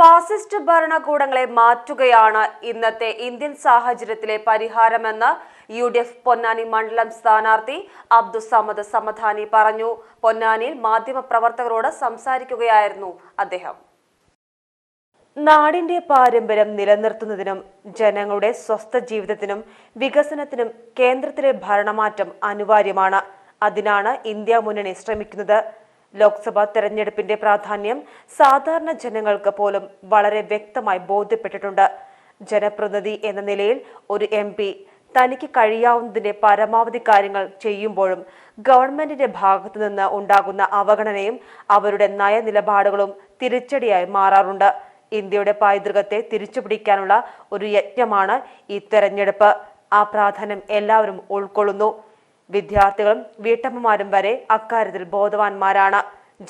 Fascist ഭരണകൂടങ്ങളെ മാറ്റുകയാണ് ഇന്നത്തെ ഇന്ത്യൻ സാഹചര്യത്തിലെ പരിഹാരമെന്ന് യു ഡി എഫ് പൊന്നാനി മണ്ഡലം സ്ഥാനാർത്ഥി അബ്ദുസമദ് സമധാനി പറഞ്ഞു. പൊന്നാനിയിൽ മാധ്യമപ്രവർത്തകരോട് സംസാരിക്കുകയായിരുന്നു അദ്ദേഹം. നാടിന്റെ പാരമ്പര്യം നിലനിർത്തുന്നതിനും ജനങ്ങളുടെ സ്വസ്ഥ ജീവിതത്തിനും വികസനത്തിനും കേന്ദ്രത്തിലെ ഭരണമാറ്റം അനിവാര്യമാണ്. അതിനാണ് ഇന്ത്യ മുന്നണി ശ്രമിക്കുന്നത്. ലോക്സഭാ തെരഞ്ഞെടുപ്പിന്റെ പ്രാധാന്യം സാധാരണ ജനങ്ങൾക്ക് പോലും വളരെ വ്യക്തമായി ബോധ്യപ്പെട്ടിട്ടുണ്ട്. ജനപ്രതിനിധി എന്ന നിലയിൽ ഒരു എം പി തനിക്ക് കഴിയാവുന്നതിന്റെ പരമാവധി കാര്യങ്ങൾ ചെയ്യുമ്പോഴും ഗവൺമെന്റിന്റെ ഭാഗത്തു നിന്ന് ഉണ്ടാകുന്ന അവഗണനയും അവരുടെ നയനിലപാടുകളും തിരിച്ചടിയായി മാറാറുണ്ട്. ഇന്ത്യയുടെ പൈതൃകത്തെ തിരിച്ചുപിടിക്കാനുള്ള ഒരു യജ്ഞമാണ് ഈ തെരഞ്ഞെടുപ്പ്. ആ പ്രാധാന്യം എല്ലാവരും ഉൾക്കൊള്ളുന്നു. വിദ്യാർത്ഥികളും വീട്ടമ്മമാരും വരെ അക്കാര്യത്തിൽ ബോധവാന്മാരാണ്.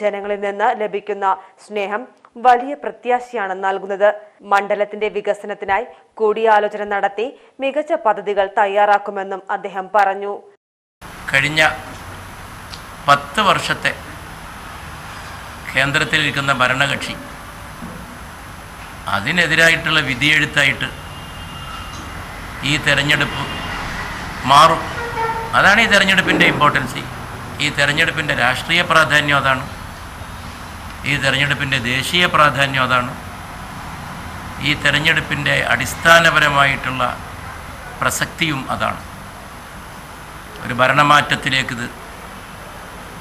ജനങ്ങളിൽ നിന്ന് ലഭിക്കുന്ന സ്നേഹം വലിയ പ്രത്യാശയാണ് നൽകുന്നത്. മണ്ഡലത്തിന്റെ വികസനത്തിനായി കൂടിയാലോചന നടത്തി മികച്ച പദ്ധതികൾ തയ്യാറാക്കുമെന്നും അദ്ദേഹം പറഞ്ഞു. കഴിഞ്ഞ പത്ത് വർഷത്തെ കേന്ദ്രത്തിലിരിക്കുന്ന ഭരണകക്ഷി അതിനെതിരായിട്ടുള്ള വിധിയെഴുത്തായിട്ട് ഈ തെരഞ്ഞെടുപ്പ് മാറും. അതാണ് ഈ തെരഞ്ഞെടുപ്പിന്റെ ഇമ്പോർട്ടൻസ് ഈ തെരഞ്ഞെടുപ്പിന്റെ രാഷ്ട്രീയ പ്രാധാന്യം അതാണ്. ഈ തെരഞ്ഞെടുപ്പിന്റെ ദേശീയ പ്രാധാന്യം അതാണ്. ഈ തെരഞ്ഞെടുപ്പിന്റെ അടിസ്ഥാനപരമായിട്ടുള്ള പ്രസക്തിയും അതാണ്. ഒരു ഭരണമാറ്റത്തിലേക്ക് ഇത്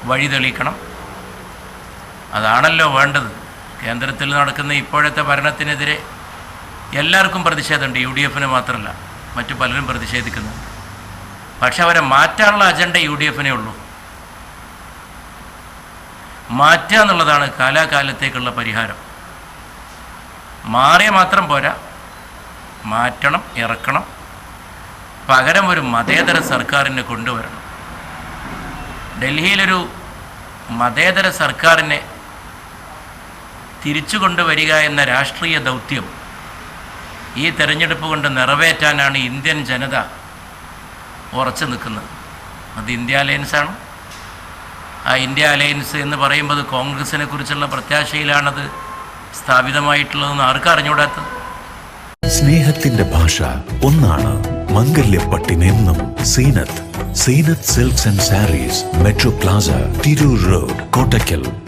വഴി തെളിയിക്കണം. അതാണല്ലോ വേണ്ടത്. കേന്ദ്രത്തിൽ നടക്കുന്ന ഇപ്പോഴത്തെ ഭരണത്തിനെതിരെ എല്ലാവർക്കും പ്രതിഷേധമുണ്ട്. യു ഡി എഫിന് മാത്രമല്ല മറ്റു പലരും പ്രതിഷേധിക്കുന്നുണ്ട്. പക്ഷെ അവരെ മാറ്റാനുള്ള അജണ്ട യു ഡി എഫിനേ ഉള്ളൂ. മാറ്റുക എന്നുള്ളതാണ് കാലാകാലത്തേക്കുള്ള പരിഹാരം. മാറിയ മാത്രം പോരാ. മാറ്റണം ഇറക്കണം. പകരം ഒരു മതേതര സർക്കാരിനെ കൊണ്ടുവരണം. ഡൽഹിയിലൊരു മതേതര സർക്കാരിനെ തിരിച്ചു കൊണ്ടുവരിക എന്ന രാഷ്ട്രീയ ദൗത്യം ഈ തെരഞ്ഞെടുപ്പ് കൊണ്ട് നിറവേറ്റാനാണ് ഇന്ത്യൻ ജനത ഉറച്ചു നിൽക്കുന്നത്. അത് ഇന്ത്യ അലയൻസാണ് ആ ഇന്ത്യ അലയൻസ് എന്ന് പറയുമ്പോൾ കോൺഗ്രസിനെ കുറിച്ചുള്ള പ്രത്യാശയിലാണത് സ്ഥാപിതമായിട്ടുള്ളതെന്ന് ആർക്കും അറിഞ്ഞുകൂടാത്തത്? സ്നേഹത്തിന്റെ ഭാഷ ഒന്നാണ് മംഗല്യപ്പട്ടിനെന്നും Zeenath. Zeenath silks and sarees metro plaza Tirur road Kottakkal.